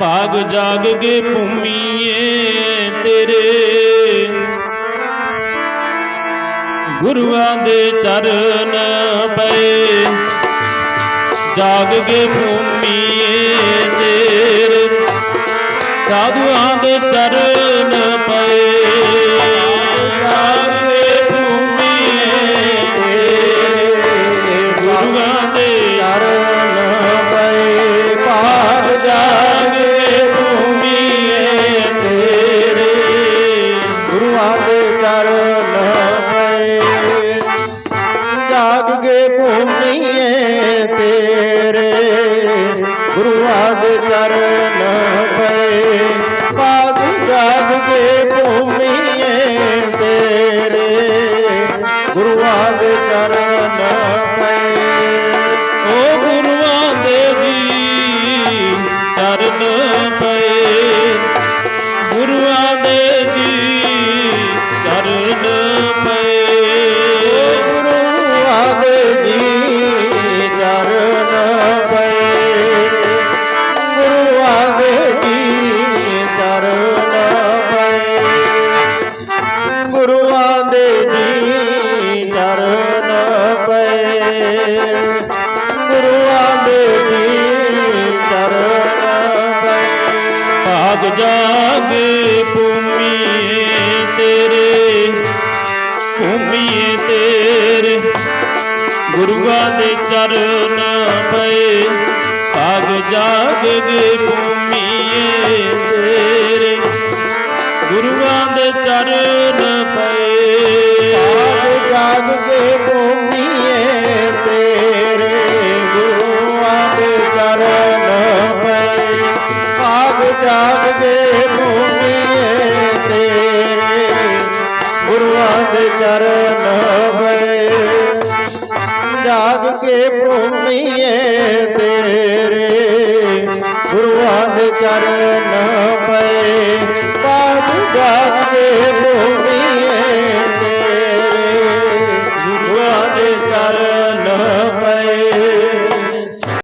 ਭਾਗ ਜਾਗ ਕੇ ਭੂਮੀਏ ਤੇਰੇ। ਗੁਰੂਆਂ ਦੇ ਚਰਨ ਪਏ। ਜਾਗ ਕੇ ਭੂਮੀਏ ਤੇਰੇ। ਸਾਧੂਆਂ ਦੇ ਚਰਨ मालूम नहीं तेरे गुरुआद सब भूमि तेरे भूमि तेरे गुरुआ दे चरण पे। आग जाग दे भूमि तेरे गुरुआ दे चरण पे। जाग के भूमि तेरे गुरुआ दे चरण पे। आग जाग दे गुरुवाद चरण जाग के भूमि तेरे। गुरुवाद चरण पाद जाग के भूमि तेरे। गुरुवाद चरण